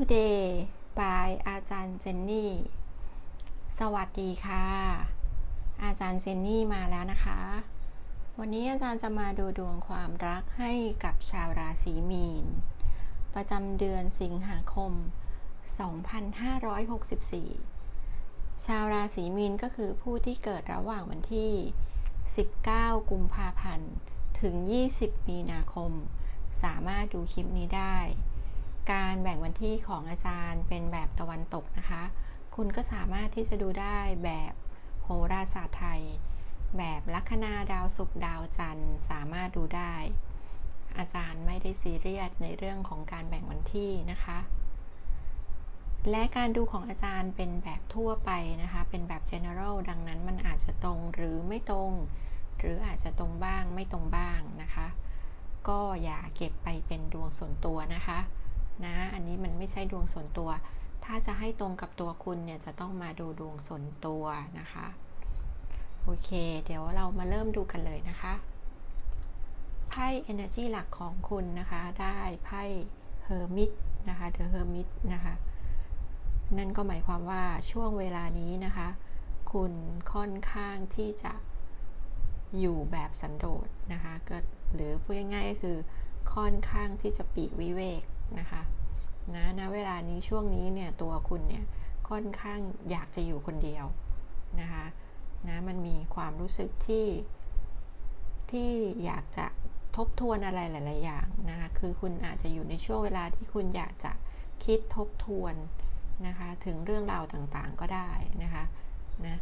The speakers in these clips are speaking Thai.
Today by อาจารย์เจนนี่ สวัสดีค่ะ อาจารย์เจนนี่มาแล้วนะคะ วันนี้อาจารย์จะมาดูดวงความรักให้กับชาวราศีมีน ประจำเดือนสิงหาคม 2564 ชาวราศีมีนก็คือผู้ที่เกิดระหว่างวันที่ 19 กุมภาพันธ์ ถึง 20 มีนาคม สามารถดูคลิปนี้ได้ การแบ่งวันที่ของอาจารย์เป็นแบบตะวันตกนะคะ คุณก็สามารถที่จะดูได้แบบโหราศาสตร์ไทย แบบลัคนาดาวศุกร์ดาวจันทร์สามารถดูได้ อาจารย์ไม่ได้ซีเรียสในเรื่องของการแบ่งวันที่นะคะ และการดูของอาจารย์เป็นแบบทั่วไปนะคะ เป็นแบบ general ดังนั้นมันอาจจะตรงหรือไม่ตรง หรืออาจจะตรงบ้างไม่ตรงบ้างนะคะ ก็อย่าเก็บไปเป็นดวงส่วนตัวนะคะ นะ อันนี้มันไม่ใช่ดวงส่วนตัว ถ้าจะให้ตรงกับตัวคุณเนี่ยจะต้องมาดูดวงส่วนตัวนะคะ โอเค เดี๋ยวเรามาเริ่มดูกันเลยนะคะ ไพ่ energy หลักของคุณนะคะ ได้ไพ่ hermit นะคะ the hermit นะคะ นั่นก็หมายความว่าช่วงเวลานี้นะคะ คุณค่อนข้างที่จะอยู่แบบสันโดษนะคะก็หรือพูดง่ายๆก็คือค่อนข้างที่จะปีกวิเวก นะคะนะณเวลานี้ช่วงนี้เนี่ยตัวคุณเนี่ยค่อนข้างอยากจะอยู่คนเดียวนะคะนะมันมีความรู้สึกที่ที่อยากจะทบทวนอะไรหลาย ๆ อย่างนะคะคือคุณอาจจะอยู่ในช่วงเวลาที่คุณอยากจะคิดทบทวนนะคะถึงเรื่องราวต่างๆก็ได้นะคะนะ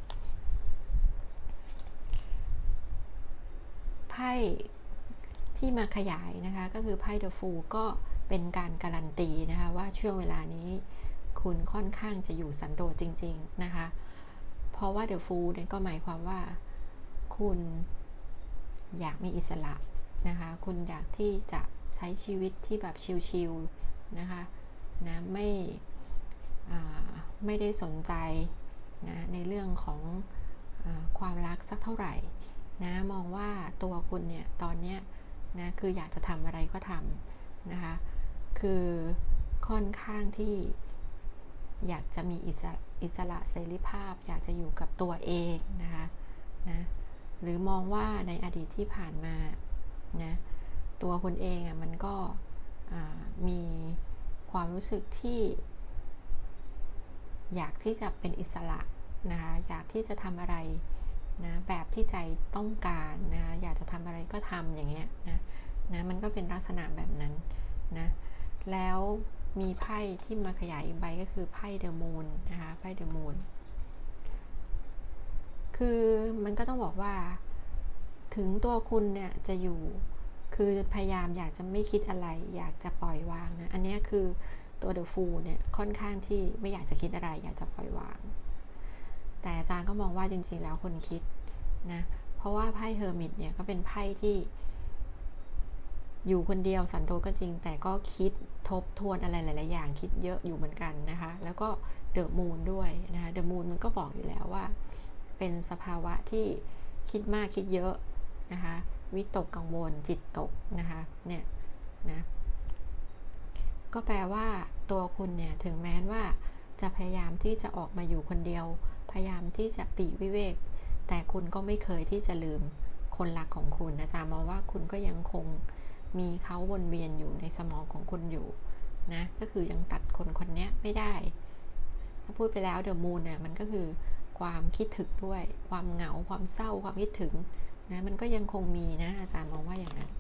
ไพ่ที่มาขยายนะคะก็คือไพ่เดอะฟูก็ เป็นการการันตีนะคะว่าช่วงเวลานี้คุณค่อนข้างจะอยู่สันโดษจริง ๆ นะคะ เพราะว่าเดอะฟูเนี่ยก็หมายความว่าคุณอยากมีอิสระนะคะ คุณอยากที่จะใช้ชีวิตที่แบบชิลๆนะคะนะไม่ไม่ได้สนใจนะในเรื่องของอความรักสักเท่าไหร่นะมองว่าตัวคุณเนี่ยตอนเนี้ยนะคืออยากจะทำอะไรก็ทำนะคะ คือค่อนข้างที่อยากจะมีอิสระอิสระเสรีภาพ อยากจะอยู่กับตัวเองนะคะนะหรือมองว่าในอดีตที่ผ่านมานะตัวคุณเองอะมันก็มีความรู้สึกที่ อยากที่จะเป็นอิสระนะคะอยากที่จะทำอะไรนะแบบที่ใจต้องการนะอยากจะทำอะไรก็ทำอย่างเงี้ยนะนะมันก็เป็นลักษณะแบบนั้นนะ แล้วมีไพ่ที่มาขยายอีกใบก็คือไพ่เดอะมูนนะคะไพ่เดอะมูนคือมันก็ต้องบอกว่า ถึงตัวคุณเนี่ยจะอยู่คือพยายามอยากจะไม่คิดอะไร อยากจะปล่อยวางนะอันนี้คือตัวเดอะฟูเนี่ยค่อนข้างที่ไม่อยากจะคิดอะไร อยากจะปล่อยวาง แต่อาจารย์ก็มองว่าจริงๆแล้วคนคิดนะเพราะว่าไพ่เฮอร์มิตเนี่ยก็เป็นไพ่ที่ อยู่คนเดียวสันโดษก็จริง แต่ก็คิดทบทวนอะไรหลาย ๆ อย่างคิดเยอะอยู่เหมือนกันนะคะ แล้วก็เดอะมูนด้วยนะคะเดอะมูนมันก็บอกอยู่แล้วว่า เป็นสภาวะที่คิดมากคิดเยอะนะคะวิตกกังวลจิตตกนะคะเนี่ยนะก็แปลว่าตัวคุณเนี่ยถึงแม้ว่าจะพยายามที่จะออกมาอยู่คนเดียว พยายามที่จะปีวิเวก แต่คุณก็ไม่เคยที่จะลืมคนรักของคุณอาจารย์มองว่าคุณก็ยังคง มีเขาวนเวียนอยู่ในสมองของคุณอยู่นะก็คือยังตัดคนคนนี้ไม่ได้ ถ้าพูดไปแล้วเดอะมูนเนี่ยมันก็คือความคิดถึงด้วย ความเหงาความเศร้าความคิดถึงนะมันก็ยังคงมีนะอาจารย์มองว่าอย่างนั้น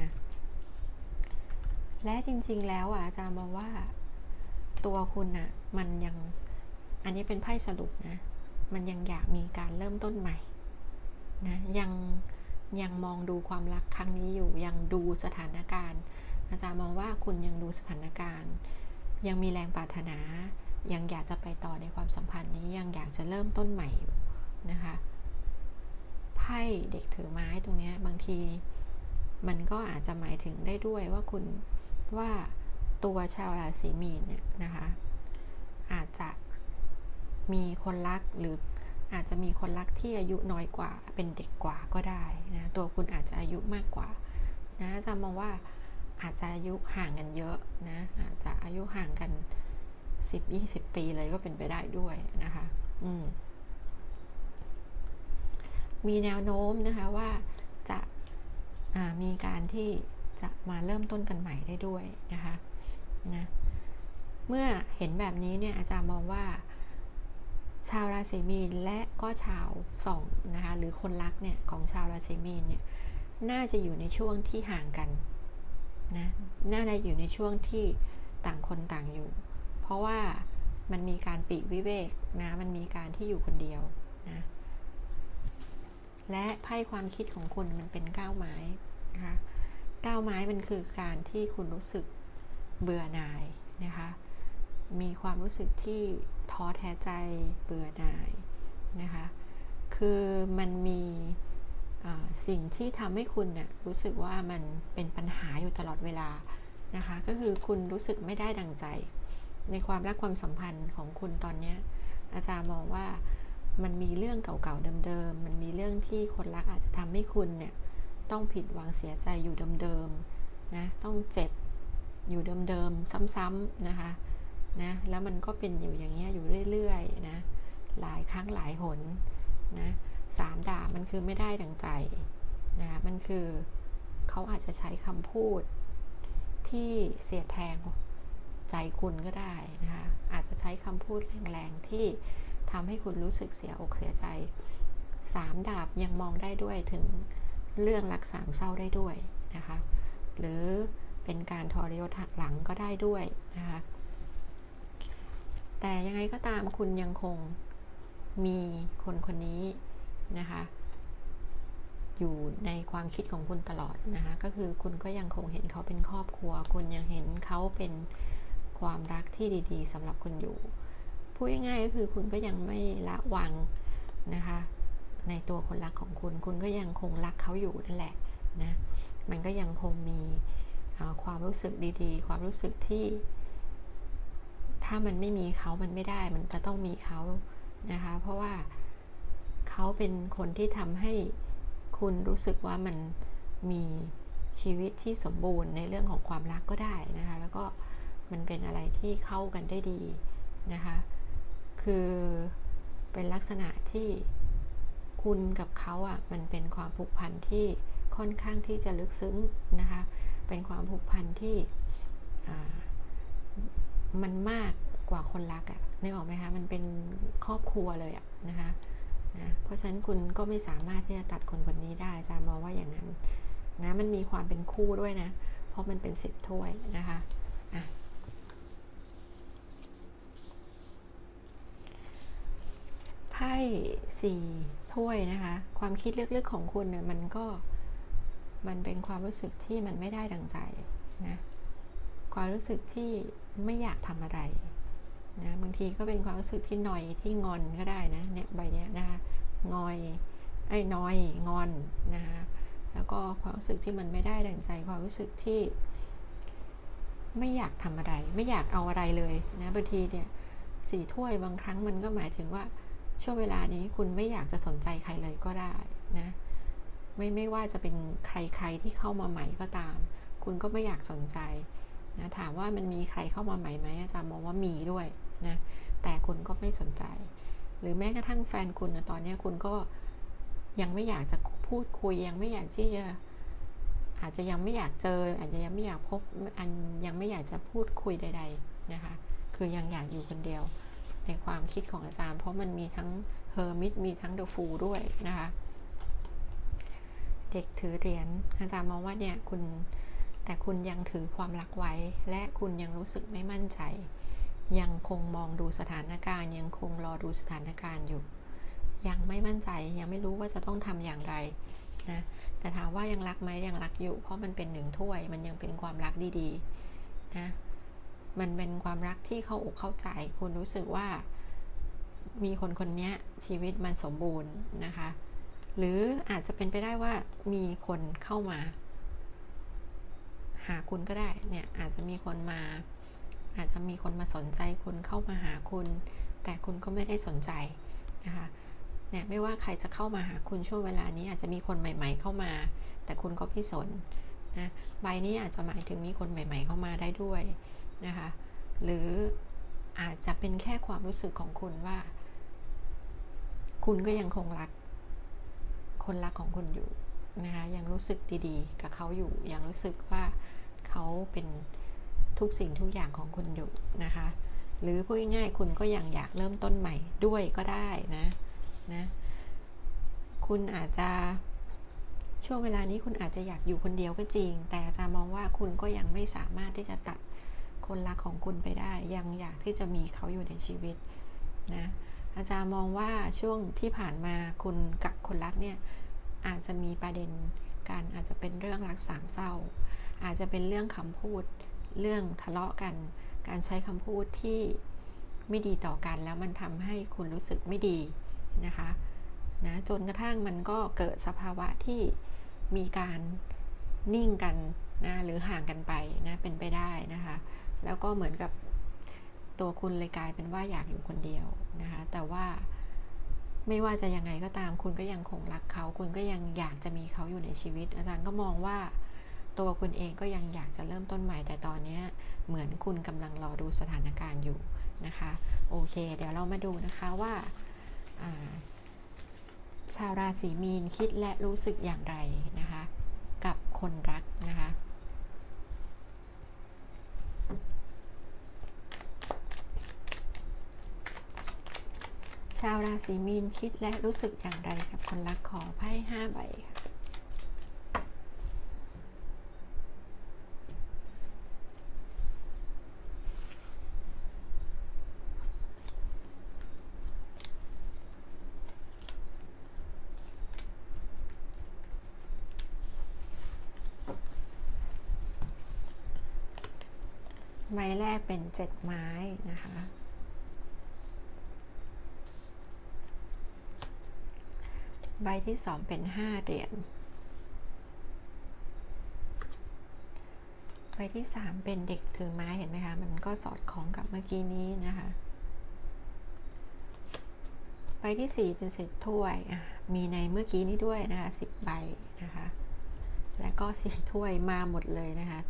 นะและจริง ๆ แล้วอะอาจารย์มองว่าตัวคุณอะมันยังอันนี้เป็นไพ่สรุปนะ มันยังอยากมีการเริ่มต้นใหม่นะยัง ยังมองดูความรักครั้งนี้อยู่ ยังดูสถานการณ์ อาจารย์มองว่าคุณยังดูสถานการณ์ ยังมีแรงปรารถนา ยังอยากจะไปต่อในความสัมพันธ์นี้ยังอยากจะเริ่มต้นใหม่อยู่นะคะไพ่เด็กถือไม้ตรงนี้บางที มันก็อาจจะหมายถึงได้ด้วยว่าคุณว่าตัวชาวราศีมีนเนี่ยนะคะ อาจจะมีคนรักหรือ อาจจะมีคนรักที่อายุน้อยกว่า เป็นเด็กกว่าก็ได้นะตัวคุณอาจจะอายุมากกว่านะจะมองว่าอาจจะอายุห่างกันเยอะนะอาจจะอายุห่างกัน 10-20 ปีเลยก็เป็นไปได้ด้วยนะคะอืมมีแนวโน้มนะคะว่าจะมีการที่จะมาเริ่มต้นกันใหม่ได้ด้วยนะคะนะเมื่อเห็นแบบนี้เนี่ยอาจารย์มองว่า ชาวราศีมีนและก็ชาวสองนะคะหรือคนรักเนี่ยของชาวราศีมีนเนี่ยน่าจะอยู่ในช่วงที่ห่างกันนะน่าจะอยู่ในช่วงที่ต่างคนต่างอยู่ เพราะว่ามันมีการปีกวิเวกนะมันมีการที่อยู่คนเดียวนะและไพ่ความคิดของคุณมันเป็นก้าวไม้นะคะก้าวไม้มันคือการที่คุณรู้สึกเบื่อหน่ายนะคะ มีความรู้สึกที่ท้อแท้ใจเบื่อหน่ายนะคะ คือมันมีสิ่งที่ทำให้คุณเนี่ยรู้สึกว่ามันเป็นปัญหาอยู่ตลอดเวลานะคะ ก็คือคุณรู้สึกไม่ได้ดังใจ ในความรักความสัมพันธ์ของคุณตอนนี้อาจารย์มองว่ามันมีเรื่องเก่าๆเดิมๆ มันมีเรื่องที่คนรักอาจจะทำให้คุณเนี่ยต้องผิดหวังเสียใจอยู่เดิมๆนะ ต้องเจ็บอยู่เดิมๆ ซ้ำๆนะคะ นะ แล้วมันก็เป็นอยู่อย่างเงี้ยอยู่เรื่อยๆนะ หลายครั้งหลายหนนะสามดาบมันคือไม่ได้ดังใจนะ มันคือเขาอาจจะใช้คำพูดที่เสียดแทงใจคุณก็ได้นะคะ อาจจะใช้คำพูดแรงๆที่ทำให้คุณรู้สึกเสียอกเสียใจสามดาบยังมองได้ด้วยถึงเรื่องรักสามเศร้าได้ด้วยนะคะ หรือเป็นการทรยศหักหลังก็ได้ด้วยนะคะ แต่ยังไงก็ตามคุณยังคงมีคนคนนี้นะคะ อยู่ในความคิดของคุณตลอดนะคะ ก็คือคุณก็ยังคงเห็นเขาเป็นครอบครัว คุณยังเห็นเขาเป็นความรักที่ดี ๆสำหรับคุณอยู่ พูดง่ายๆก็คือคุณก็ยังไม่ละวางนะคะ ในตัวคนรักของคุณ คุณก็ยังคงรักเขาอยู่นั่นแหละนะ มันก็ยังคงมีความรู้สึกดีๆ ความรู้สึกที่ ถ้ามันไม่มีเขามันไม่ได้ มันจะต้องมีเขานะคะ เพราะว่าเขาเป็นคนที่ทำให้คุณรู้สึกว่ามันมีชีวิตที่สมบูรณ์ในเรื่องของความรักก็ได้นะคะ แล้วก็มันเป็นอะไรที่เข้ากันได้ดีนะคะ คือเป็นลักษณะที่คุณกับเขาอะมันเป็นความผูกพันที่ค่อนข้างที่จะลึกซึ้งนะคะ เป็นความผูกพันที่ มันมากกว่าคนรักอะ่ะนึกออกไหมคะ มันเป็นครอบครัวเลยอะ่ะนะคะนะเพราะฉะนั้นคุณก็ไม่สามารถที่จะตัดคนคนนี้ได้อาจารย์มองว่าอย่างนั้นนะมันมีความเป็นคู่ด้วยนะ เพราะมันเป็นสิบถ้วยนะคะอะไพ่สี่ถ้วยนะคะ ความคิดลึกๆของคุณเนี่ยมันก็มันเป็นความรู้สึกที่มันไม่ได้ดังใจนะ ความรู้สึกที่ไม่อยากทำอะไรนะบางทีก็เป็นความรู้สึกที่หน่อยที่งอนก็ได้นะเนี่ยใบเนี้ยนะคะงอยไอ้น้อยงอนนะคะแล้วก็ความรู้สึกที่มันไม่ได้ดังใจความรู้สึกที่ ไม่อยากทำอะไร ไม่อยากเอาอะไรเลยนะบางทีเนี่ยสี่ถ้วยบางครั้งมันก็หมายถึงว่าช่วงเวลานี้คุณไม่อยากจะสนใจใครเลยก็ได้นะไม่ไม่ว่าจะเป็นใครๆที่เข้ามาใหม่ก็ตาม คุณก็ไม่อยากสนใจ นะถามว่ามันมีใครเข้ามาใหม่ไหมอาจารย์มองว่ามีด้วยนะแต่คุณก็ไม่สนใจ หรือแม้กระทั่งแฟนคุณนะตอนนี้คุณก็ยังไม่อยากจะพูดคุยยังไม่อยากที่จะอาจจะยังไม่อยากเจอ อาจจะยังไม่อยากพบอันยังไม่อยากจะพูดคุยใด ๆนะคะ คือยังอยากอยู่คนเดียว ในความคิดของอาจารย์ เพราะมันมีทั้งเฮอร์มิตมีทั้งเดอะฟูด้วยนะคะ เด็กถือเหรียญอาจารย์มองว่าเนี่ยคุณ แต่คุณยังถือความรักไว้ และคุณยังรู้สึกไม่มั่นใจ ยังคงมองดูสถานการณ์ ยังคงรอดูสถานการณ์อยู่ ยังไม่มั่นใจยังไม่รู้ว่าจะต้องทำอย่างไรนะแต่ถามว่ายังรักไหมยังรักอยู่ เพราะมันเป็นหนึ่งถ้วย มันยังเป็นความรักดีๆนะมันเป็นความรักที่เข้าอกเข้าใจ คุณรู้สึกว่า มีคนคนนี้ชีวิตมันสมบูรณ์นะคะ หรืออาจจะเป็นไปได้ว่ามีคนเข้ามา หาคุณก็ได้เนี่ยอาจจะมีคนมา อาจจะมีคนมาสนใจคุณเข้ามาหาคุณ แต่คุณก็ไม่ได้สนใจนะคะเนี่ยไม่ว่าใครจะเข้ามาหาคุณช่วงเวลานี้อาจจะมีคนใหม่ ๆ เข้ามา แต่คุณก็พิสนนะใบนี้อาจจะหมายถึงมีคนใหม่ ๆ เข้ามาได้ด้วยนะคะหรืออาจจะเป็นแค่ความรู้สึกของคุณว่า คุณก็ยังคงรัก คนรักของคุณอยู่ นะคะยังรู้สึกดีๆ กับเขาอยู่ ยังรู้สึกว่าเขาเป็นทุกสิ่งทุกอย่างของคุณอยู่นะคะ หรือพูดง่ายๆคุณก็ยังอยากเริ่มต้นใหม่ด้วยก็ได้นะนะคุณอาจจะช่วงเวลานี้คุณอาจจะอยากอยู่คนเดียวก็จริง แต่อาจารย์มองว่าคุณก็ยังไม่สามารถที่จะตัดคนรักของคุณไปได้ ยังอยากที่จะมีเขาอยู่ในชีวิตนะอาจารย์มองว่าช่วงที่ผ่านมาคุณกับคนรักเนี่ย อาจจะมีประเด็นการอาจจะเป็นเรื่องรักสามเศร้า อาจจะเป็นเรื่องคำพูดเรื่องทะเลาะกัน การใช้คำพูดที่ไม่ดีต่อกันแล้วมันทำให้คุณรู้สึกไม่ดีนะคะนะจนกระทั่งมันก็เกิดสภาวะที่มีการนิ่งกันนะหรือห่างกันไปนะเป็นไปได้นะคะ แล้วก็เหมือนกับตัวคุณเลยกลายเป็นว่าอยากอยู่คนเดียวนะคะ แต่ว่า ไม่ว่าจะยังไงก็ตามคุณก็ยังคงรักเขา คุณก็ยังอยากจะมีเขาอยู่ในชีวิต อาจารย์ก็มองว่าตัวคุณเองก็ยังอยากจะเริ่มต้นใหม่แต่ตอนนี้เหมือนคุณกำลังรอดูสถานการณ์อยู่นะคะ โอเค เดี๋ยวเรามาดูนะคะว่าชาวราศีมีนคิดและรู้สึกอย่างไรนะคะ กับคนรักนะคะ ชาวราศีมีนคิดและรู้สึกอย่างไรกับคนรักขอไพ่ห้าใบค่ะใบแรกเป็นเจ็ดไม้นะคะ ใบที่สองเป็นห้าเหรียญ ใบที่สามเป็นเด็กถือไม้เห็นไหมคะ มันก็สอดคล้องกับเมื่อกี้นี้นะคะ ใบที่สี่เป็นสิบถ้วย มีในเมื่อกี้นี้ด้วยนะคะสิบใบนะคะ และก็สี่ถ้วยมาหมดเลยนะคะ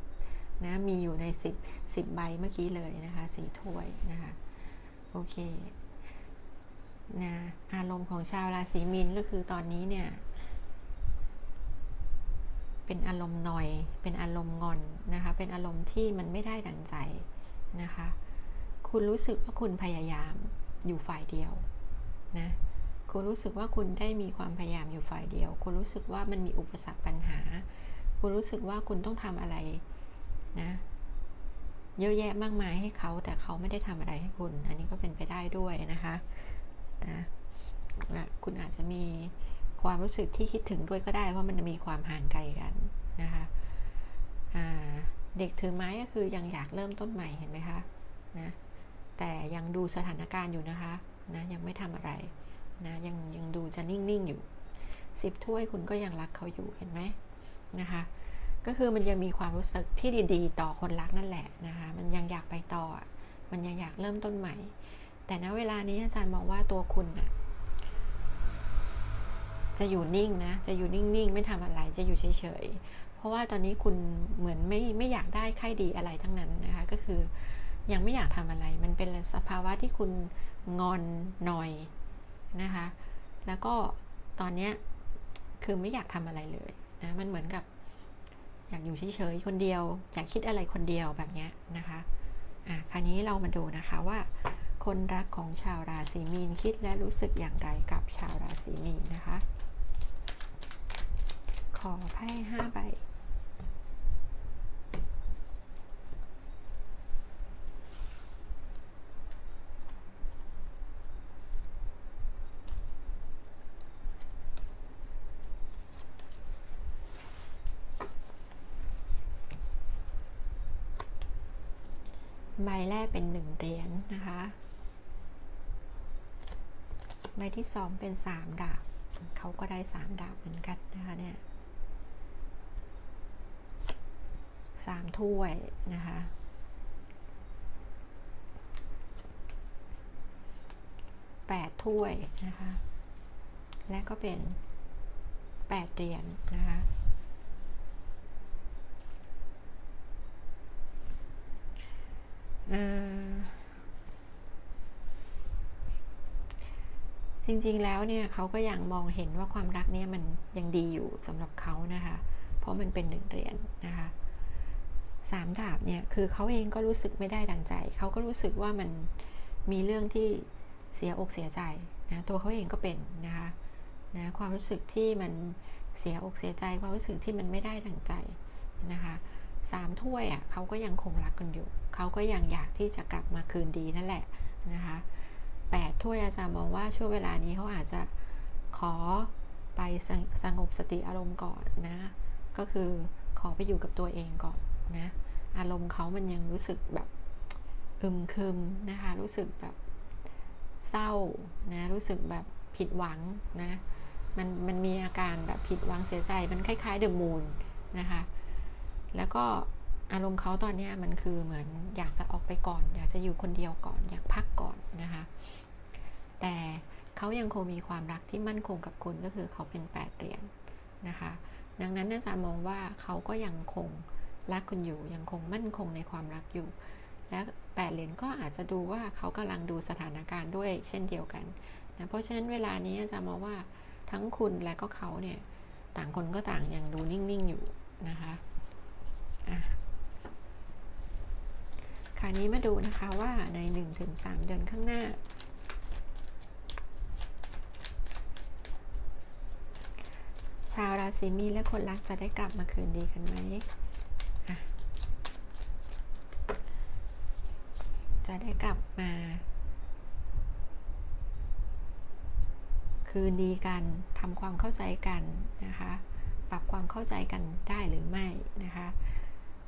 นะ มีอยู่ใน10 10ใบเมื่อกี้เลยนะคะสี่ถ้วยนะคะ โอเค นะอารมณ์ของชาวราศีมีนก็คือตอนนี้เนี่ย เป็นอารมณ์หน่อย เป็นอารมณ์งอนนะคะ เป็นอารมณ์ที่มันไม่ได้ดังใจนะคะ คุณรู้สึกว่าคุณพยายามอยู่ฝ่ายเดียวนะคุณรู้สึกว่าคุณได้มีความพยายามอยู่ฝ่ายเดียว คุณรู้สึกว่ามันมีอุปสรรคปัญหา คุณรู้สึกว่าคุณต้องทำอะไรนะ เยอะแยะมากมายให้เขา แต่เขาไม่ได้ทำอะไรให้คุณ อันนี้ก็เป็นไปได้ด้วยนะคะ นะและคุณอาจจะมีความรู้สึกที่คิดถึงด้วยก็ได้เพราะมันมีความห่างไกลกันนะคะเด็กถือไม้ก็คือยังอยากเริ่มต้นใหม่เห็นไหมคะนะแต่ยังดูสถานการณ์อยู่นะคะนะยังไม่ทำอะไรนะยังยังดูจะนิ่งๆอยู่สิบถ้วยคุณก็ยังรักเขาอยู่เห็นไหมนะคะก็คือมันยังมีความรู้สึกที่ดี ๆ ต่อคนรักนั่นแหละนะคะมันยังอยากไปต่อ มันยังอยากเริ่มต้นใหม่ แต่ณเวลานี้อาจารย์มองว่าตัวคุณน่ะจะอยู่นิ่งนะ จะอยู่นิ่งๆ ไม่ทำอะไร จะอยู่เฉยๆ เพราะว่าตอนนี้คุณเหมือนไม่ไม่อยากได้ค่ายดีอะไรทั้งนั้นนะคะ ก็คือยังไม่อยากทำอะไร มันเป็นสภาวะที่คุณงอนหน่อยนะคะ แล้วก็ตอนนี้คือไม่อยากทำอะไรเลยนะ มันเหมือนกับ อยากอยู่เฉยๆ คนเดียว อยากคิดอะไรคนเดียวแบบนี้นะคะ อะ คราวนี้เรามาดูนะคะว่า คนรักของชาวราศีมีนคิดและรู้สึกอย่างไรกับชาวราศีมีนนะคะ ขอไพ่ห้าใบใบแรกเป็นหนึ่งเหรียญนนะคะ ใบที่สองเป็นสามดาบเขาก็ได้สามดาบเหมือนกันนะคะเนี่ยสามถ้วยนะคะแปดถ้วยนะคะและก็เป็นแปดเหรียญนนะคะอ่า จริงๆแล้วเนี่ยเขาก็ยังมองเห็นว่าความรักเนี่ยมันยังดีอยู่สำหรับเขานะคะ เพราะมันเป็นหนึ่งเหรียญนะคะสามดาบเนี่ยคือเขาเองก็รู้สึกไม่ได้ดังใจเขาก็รู้สึกว่ามันมีเรื่องที่เสียอกเสียใจนะตัวเขาเองก็เป็นนะคะนะความรู้สึกที่มันเสียอกเสียใจความรู้สึกที่มันไม่ได้ดังใจนะคะสามถ้วยอะเขาก็ยังคงรักกันอยู่เขาก็ยังอยากที่จะกลับมาคืนดีนั่นแหละนะคะ แปดถ้วยอาจารย์มองว่าช่วงเวลานี้เขาอาจจะขอไปสงสงบสติอารมณ์ก่อนนะ ก็คือขอไปอยู่กับตัวเองก่อนนะ อารมณ์เขามันยังรู้สึกแบบอึมครึมนะคะ รู้สึกแบบเศร้านะ รู้สึกแบบผิดหวังนะ มันมันมีอาการแบบผิดหวังเสียใจ มันคล้ายๆเดอะมูนนะคะ แล้วก็อารมณ์เขาตอนนี้มันคือเหมือนอยากจะออกไปก่อน อยากจะอยู่คนเดียวก่อน อยากพักก่อนนะคะ แต่เขายังคงมีความรักที่มั่นคงกับคุณก็คือเขาเป็นแปดเหรียญนะคะ ดังนั้นอาจารย์มองว่าเขาก็ยังคงรักคุณอยู่ ยังคงมั่นคงในความรักอยู่ และแปดเหรียญก็อาจจะดูว่าเขากำลังดูสถานการณ์ด้วยเช่นเดียวกันนะเพราะฉะนั้นเวลานี้อาจารย์มองว่าทั้งคุณและก็เขาเนี่ยต่างคนก็ต่างยังดูนิ่ง ๆ อยู่นะคะอะคราวนี้มาดูนะคะว่าใน 1-3 เดือนข้างหน้า ชาวราศีมีนและคนรักจะได้กลับมาคืนดีกันไหม จะได้กลับมา คืนดีกันทำความเข้าใจกันนะคะ ปรับความเข้าใจกันได้หรือไม่นะคะ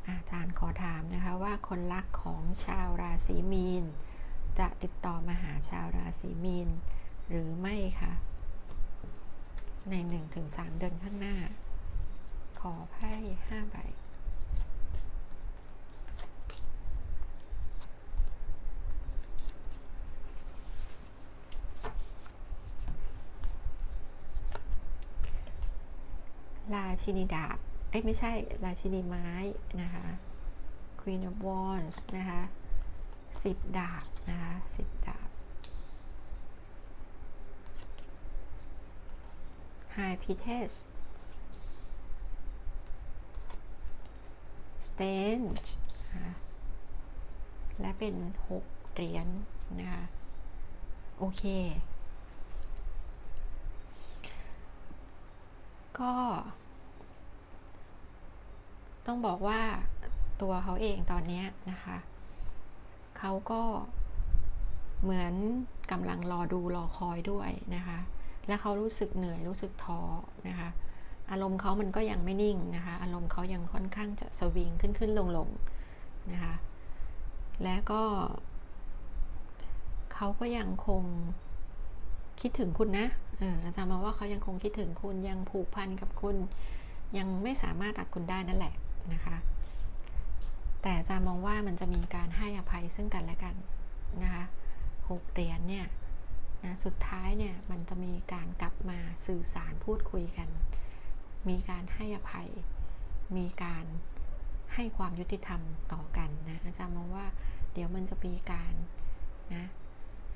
อาจารย์ขอถามนะคะว่าคนรักของชาวราศีมีน จะติดต่อมาหาชาวราศีมีนหรือไม่คะ ใน 1-3 เดือนข้างหน้า ขอไพ่5ใบราชินีดาบ เอ้ยไม่ใช่ ราชินีไม้นะคะ Queen of Wands นะคะสิบดาบนะคะสิบดาบ High p i t e s Stange นะคะและเป็นหกเหรียญนะคะ โอเค ก็ ต้องบอกว่าตัวเขาเองตอนนี้นะคะ เขาก็เหมือนกำลังรอดูรอคอยด้วยนะคะ และเขารู้สึกเหนื่อยรู้สึกท้อนะคะ อารมณ์เขามันก็ยังไม่นิ่งนะคะ อารมณ์เขายังค่อนข้างจะสวิงขึ้นขึ้นลงลงนะคะ และก็ เขาก็ยังคงคิดถึงคุณนะเอออาจารย์มองว่าเขายังคงคิดถึงคุณยังผูกพันกับคุณ ยังไม่สามารถตัดคุณได้นั่นแหละนะคะ แต่อาจารย์มองว่ามันจะมีการให้อภัยซึ่งกันและกันนะคะหกเหรียญเนี่ย นะสุดท้ายเนี่ยมันจะมีการกลับมาสื่อสารพูดคุยกัน มีการให้อภัย มีการให้ความยุติธรรมต่อกันนะอาจารย์มองว่าเดี๋ยวมันจะมีการนะ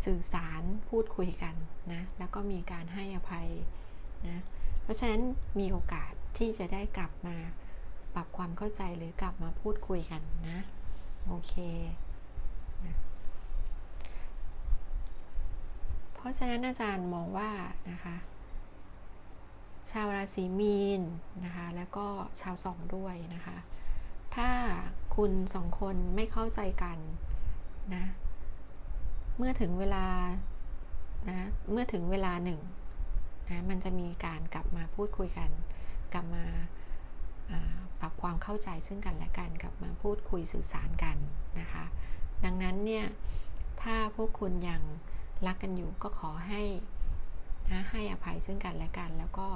สื่อสารพูดคุยกันนะแล้วก็มีการให้อภัยนะเพราะฉะนั้นมีโอกาสที่จะได้กลับมาปรับความเข้าใจหรือกลับมาพูดคุยกันนะ โอเคนะเพ ราะฉะนั้นอาจารย์มองว่านะคะชาวราศีมีนนะคะแล้วก็ชาวสองด้วยนะคะ ถ้าคุณสองคนไม่เข้าใจกันนะเมื่อถึงเวลานะเมื่อถึงเวลาหนึ่งนะมันจะมีการกลับมาพูดคุยกัน กลับมาปรับความเข้าใจซึ่งกันและกันกลับมาพูดคุยสื่อสารกันนะคะ ดังนั้นเนี่ยถ้าพวกคุณยัง รักกันอยู่ก็ขอให้นะให้อภัยซึ่งกันและกัน แล้วก็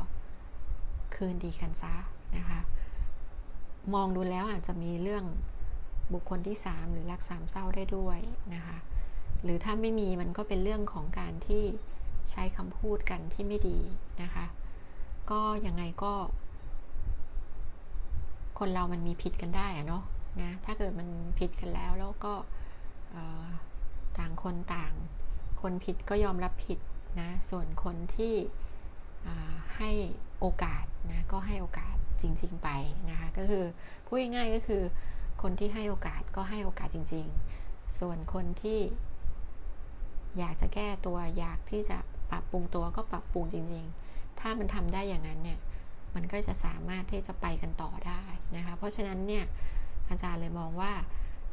คืนดีกันซะนะคะ มองดูแล้วอาจจะมีเรื่องบุคคลที่ 3 หรือรักสามเศร้าได้ด้วยนะคะ หรือถ้าไม่มีมันก็เป็นเรื่องของการที่ใช้คำพูดกันที่ไม่ดีนะคะ ก็ยังไงก็ คนเรามันมีผิดกันได้อะเนาะนะถ้าเกิดมันผิดกันแล้วแล้วก็ต่างคนต่าง คนผิดก็ยอมรับผิดนะ ส่วนคนที่ให้โอกาสนะก็ให้โอกาสจริง ๆ ไปนะคะ ก็คือพูดง่ายๆก็คือ คนที่ให้โอกาสก็ให้โอกาสจริง ๆ ส่วนคนที่ อยากจะแก้ตัวอยากที่จะปรับปรุงตัวก็ปรับปรุงจริง ๆ ถ้ามันทำได้อย่างนั้นเนี่ยมันก็จะสามารถที่จะไปกันต่อได้นะคะ เพราะฉะนั้นเนี่ยอาจารย์เลยมองว่า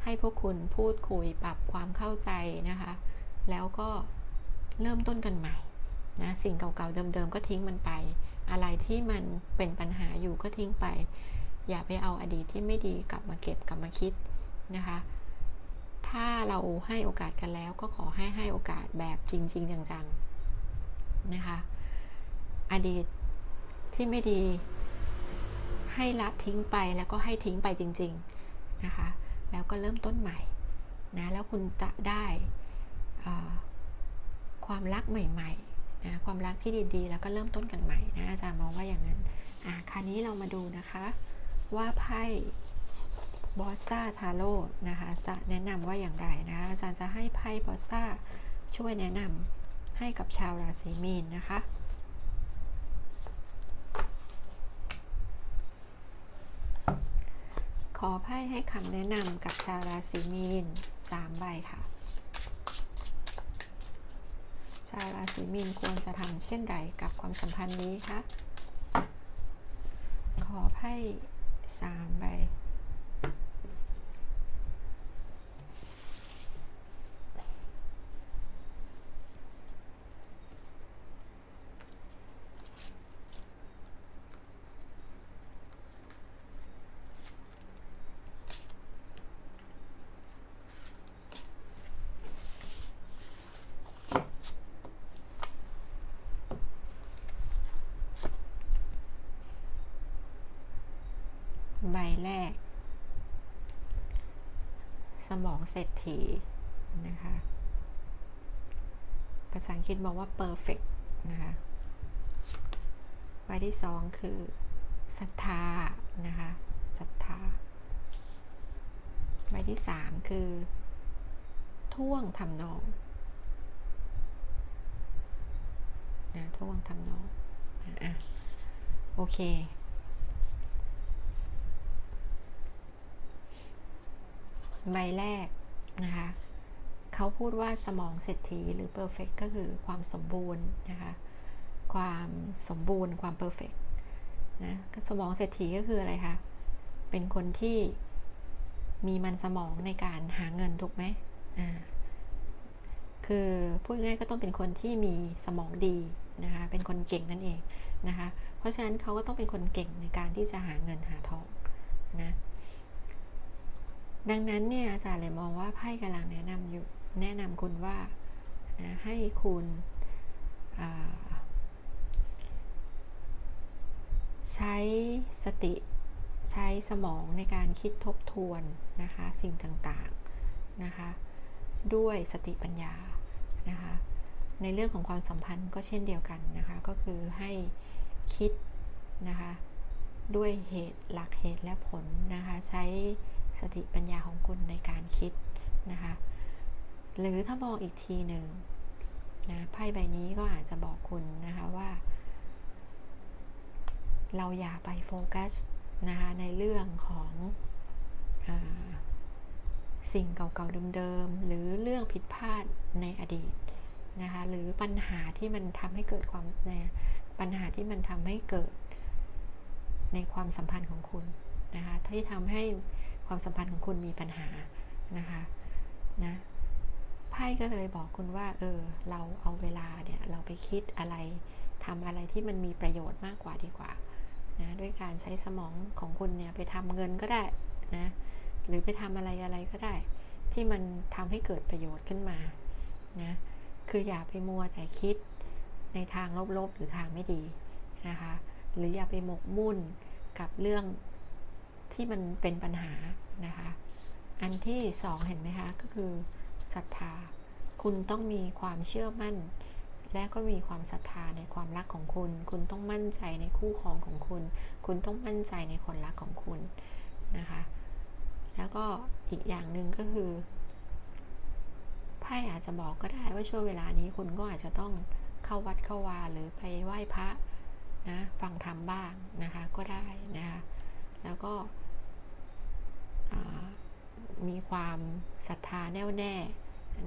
ให้พวกคุณพูดคุยปรับความเข้าใจนะคะ แล้วก็เริ่มต้นกันใหม่นะสิ่งเก่าๆเดิมๆ ก็ทิ้งมันไป อะไรที่มันเป็นปัญหาอยู่ก็ทิ้งไป อย่าไปเอาอดีตที่ไม่ดีกลับมาเก็บกลับมาคิดนะคะ ถ้าเราให้โอกาสกันแล้วก็ขอให้ให้โอกาสแบบจริง ๆ จังๆนะคะ อดีตที่ไม่ดี ให้ละทิ้งไปแล้วก็ให้ทิ้งไปจริง ๆนะคะ แล้วก็เริ่มต้นใหม่นะแล้วคุณจะได้ ความรักใหม่ๆนะความรักที่ดีๆ แล้วก็เริ่มต้นกันใหม่นะอาจารย์มองว่าอย่างนั้นอะคราวนี้เรามาดูนะคะ ว่าไพ่บอสซาทาโร่นะคะจะแนะนำว่าอย่างไรนะอาจารย์จะให้ไพ่บอสซาช่วยแนะนำให้กับชาวราศีมีนนะคะขอไพ่ให้คำแนะนำกับชาวราศีมีนสามใบค่ะ ชาวราศีมีนควรจะทำเช่นไรกับความสัมพันธ์นี้คะ ขอให้สามใบแรก สมอง เศรษฐีนะคะ ภาษาอังกฤษบอกว่า perfect นะคะ ใบที่สองคือศรัทธานะคะศรัทธา ใบที่สามคือ ท่วงทำนองนะท่วงทำนองอะโอเคใบแรก นะคะเขาพูดว่าสมองเศรษฐีหรือ perfect ก็คือความสมบูรณ์นะคะความสมบูรณ์ความ perfect นะสมองเศรษฐีก็คืออะไรคะเป็นคนที่มีมันสมองในการหาเงินถูกไหมอ่าคือพูดง่ายก็ต้องเป็นคนที่มีสมองดีนะคะเป็นคนเก่งนั่นเองนะคะเพราะฉะนั้นเขาก็ต้องเป็นคนเก่งในการที่จะหาเงินหาทองนะ ดังนั้นเนี่ยอาจารย์เลยมองว่าไพ่กำลังแนะนำอยู่แนะนำคุณว่านะให้คุณใช้สติใช้สมองในการคิดทบทวนนะคะสิ่งต่างๆนะคะด้วยสติปัญญานะคะในเรื่องของความสัมพันธ์ก็เช่นเดียวกันนะคะก็คือให้คิดนะคะด้วยเหตุหลักเหตุและผลนะคะใช้ สติปัญญาของคุณในการคิดนะคะ หรือถ้ามองอีกทีหนึ่งนะไพ่ใบนี้ก็อาจจะบอกคุณนะคะว่า เราอย่าไปโฟกัสนะคะในเรื่องของอสิ่งเก่าๆเดิมๆหรือเรื่องผิดพลาดในอดีตนะคะหรือปัญหาที่มันทำให้เกิดความในปัญหาที่มันทำให้เกิดในความสัมพันธ์ของคุณนะคะที่ทำให้ ความสัมพันธ์ของคุณมีปัญหานะคะนะไพ่ก็เลยบอกคุณว่า เออ เราเอาเวลาเนี่ยเราไปคิดอะไรทำอะไรที่มันมีประโยชน์มากกว่าดีกว่านะด้วยการใช้สมองของคุณเนี่ยไปทำเงินก็ได้นะหรือไปทำอะไรอะไรก็ได้ ที่มันทำให้เกิดประโยชน์ขึ้นมานะคืออย่าไปมัวแต่คิดในทางลบๆหรือทางไม่ดีนะคะหรืออย่าไปหมกมุ่นกับเรื่อง ที่มันเป็นปัญหานะคะ อันที่สองเห็นไหมคะ ก็คือศรัทธา คุณต้องมีความเชื่อมั่น และก็มีความศรัทธาในความรักของคุณ คุณต้องมั่นใจในคู่ครองของคุณ คุณต้องมั่นใจในคนรักของคุณนะคะ แล้วก็อีกอย่างหนึ่งก็คือไพ่อาจจะบอกก็ได้ว่าช่วงเวลานี้คุณก็อาจจะต้องเข้าวัดเข้าวาหรือไปไหว้พระนะฟังธรรมบ้างนะคะก็ได้นะคะแล้วก็ มีความศรัทธาแน่วแน่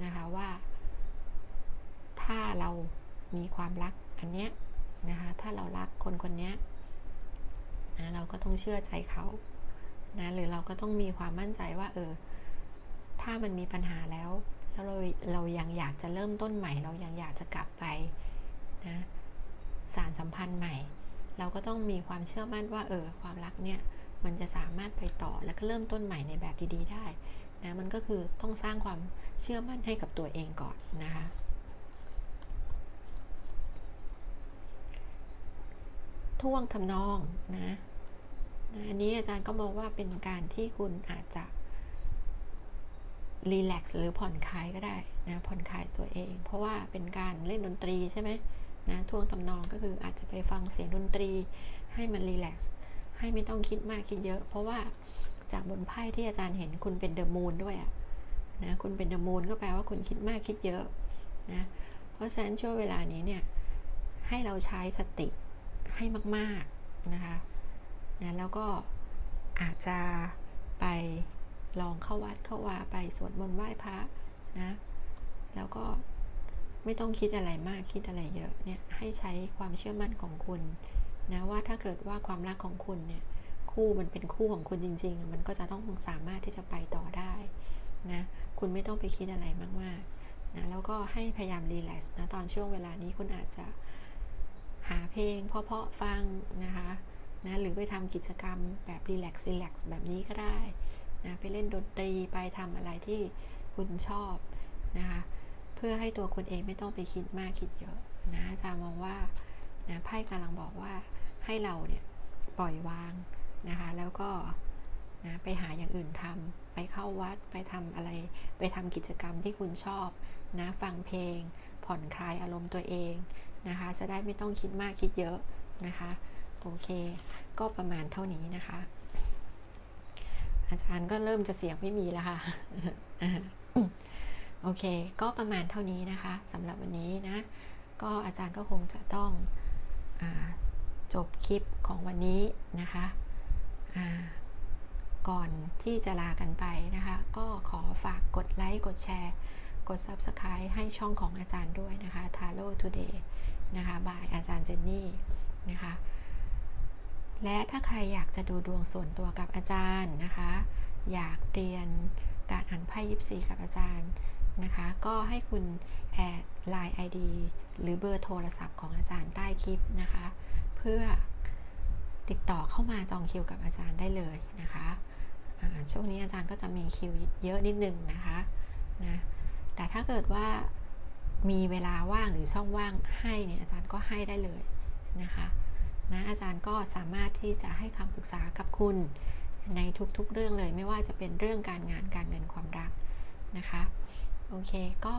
นะคะว่า ถ้าเรามีความรักอันเนี้ยนะคะถ้าเรารักคนคนเนี้ยนะเราก็ต้องเชื่อใจเขานะหรือเราก็ต้องมีความมั่นใจว่าเออถ้ามันมีปัญหาแล้วแล้วเราเรายังอยากจะเริ่มต้นใหม่ เรายังอยากจะกลับไปนะสารสัมพันธ์ใหม่ เราก็ต้องมีความเชื่อมั่นว่าเออความรักเนี่ย มันจะสามารถไปต่อแล้วก็เริ่มต้นใหม่ในแบบดีๆได้นะมันก็คือต้องสร้างความเชื่อมั่นให้กับตัวเองก่อนนะคะท่วงทำนองนะนะอันนี้อาจารย์ก็มองว่าเป็นการที่คุณอาจจะรีแลกซ์หรือผ่อนคลายก็ได้นะผ่อนคลายตัวเอง เพราะว่าเป็นการเล่นดนตรีใช่ไหมนะท่วงทำนองก็คืออาจจะไปฟังเสียงดนตรีให้มันรีแลกซ์ ให้ไม่ต้องคิดมากคิดเยอะ เพราะว่าจากบนไพ่ที่อาจารย์เห็นคุณเป็นเดอะมูนด้วยอะนะคุณเป็นเดอะมูนก็แปลว่าคุณคิดมากคิดเยอะนะเพราะฉะนั้นช่วงเวลานี้เนี่ยให้เราใช้สติให้มากๆนะคะนะแล้วก็อาจจะไปลองเข้าวัดเข้าวาไปสวดมนต์ไหว้พระนะแล้วก็ไม่ต้องคิดอะไรมากคิดอะไรเยอะเนี่ยให้ใช้ความเชื่อมั่นของคุณ นะว่าถ้าเกิดว่าความรักของคุณเนี่ยคู่มันเป็นคู่ของคุณจริง ๆ มันก็จะต้องสามารถที่จะไปต่อได้นะคุณไม่ต้องไปคิดอะไรมากๆนะแล้วก็ให้พยายามรีแลกซ์นะตอนช่วงเวลานี้คุณอาจจะหาเพลงเพาะๆฟังนะคะนะหรือไปทำกิจกรรมแบบรีแลกซ์รีแลกซ์แบบนี้ก็ได้นะไปเล่นดนตรีไปทำอะไรที่คุณชอบนะคะเพื่อให้ตัวคุณเองไม่ต้องไปคิดมากคิดเยอะนะอาจารย์มองว่านะไพ่กำลังบอกว่า ให้เราเนี่ยปล่อยวางนะคะ แล้วก็นะไปหาอย่างอื่นทำไปเข้าวัดไปทำอะไร ไปทำกิจกรรมที่คุณชอบนะฟังเพลง ผ่อนคลายอารมณ์ตัวเองนะคะ จะได้ไม่ต้องคิดมากคิดเยอะนะคะโอเค ก็ประมาณเท่านี้นะคะ อาจารย์ก็เริ่มจะเสียงไม่มีแล้วค่ะโอเค ก็ประมาณเท่านี้นะคะสำหรับวันนี้นะ ก็อาจารย์ก็คงจะต้องอ จบคลิปของวันนี้นะคะก่อนที่จะลากันไปนะคะ ก็ขอฝากกดไลค์ กดแชร์ กด Subscribe ให้ช่องของอาจารย์ด้วยนะคะ Taro Today นะคะบายอาจารย์เจนนี่นะคะ และถ้าใครอยากจะดูดวงส่วนตัวกับอาจารย์นะคะ อยากเรียนการอ่านไพ่ยิปซีกับอาจารย์นะคะ ก็ให้คุณแอด Line ID หรือเบอร์โทรศัพท์ของอาจารย์ใต้คลิปนะคะ พื่อติดต่อเข้ามาจองคิวกับอาจารย์ได้เลยนะคะช่วงนี้อาจารย์ก็จะมีคิวเยอะนิดนึงนะคะนะแต่ถ้าเกิดว่ามีเวลาว่างหรือช่องว่างให้เนี่ยอาจารย์ก็ให้ได้เลยนะคะนะอาจารย์ก็สามารถที่จะให้คำปรึกษากับคุณในทุกๆเรื่องเลย ไม่ว่าจะเป็นเรื่องการงานการเงินความรักนะคะโอเคก็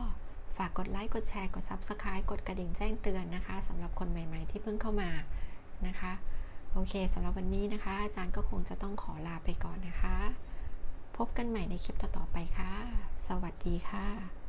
ฝากกดไลค์กดแชร์กด Subscribe กดกระดิ่งแจ้งเตือนนะคะสำหรับคนใหม่ ๆ ที่เพิ่งเข้ามา นะคะ โอเคสำหรับวันนี้นะคะ อาจารย์ก็คงจะต้องขอลาไปก่อนนะคะ พบกันใหม่ในคลิปต่อๆไปค่ะ สวัสดีค่ะ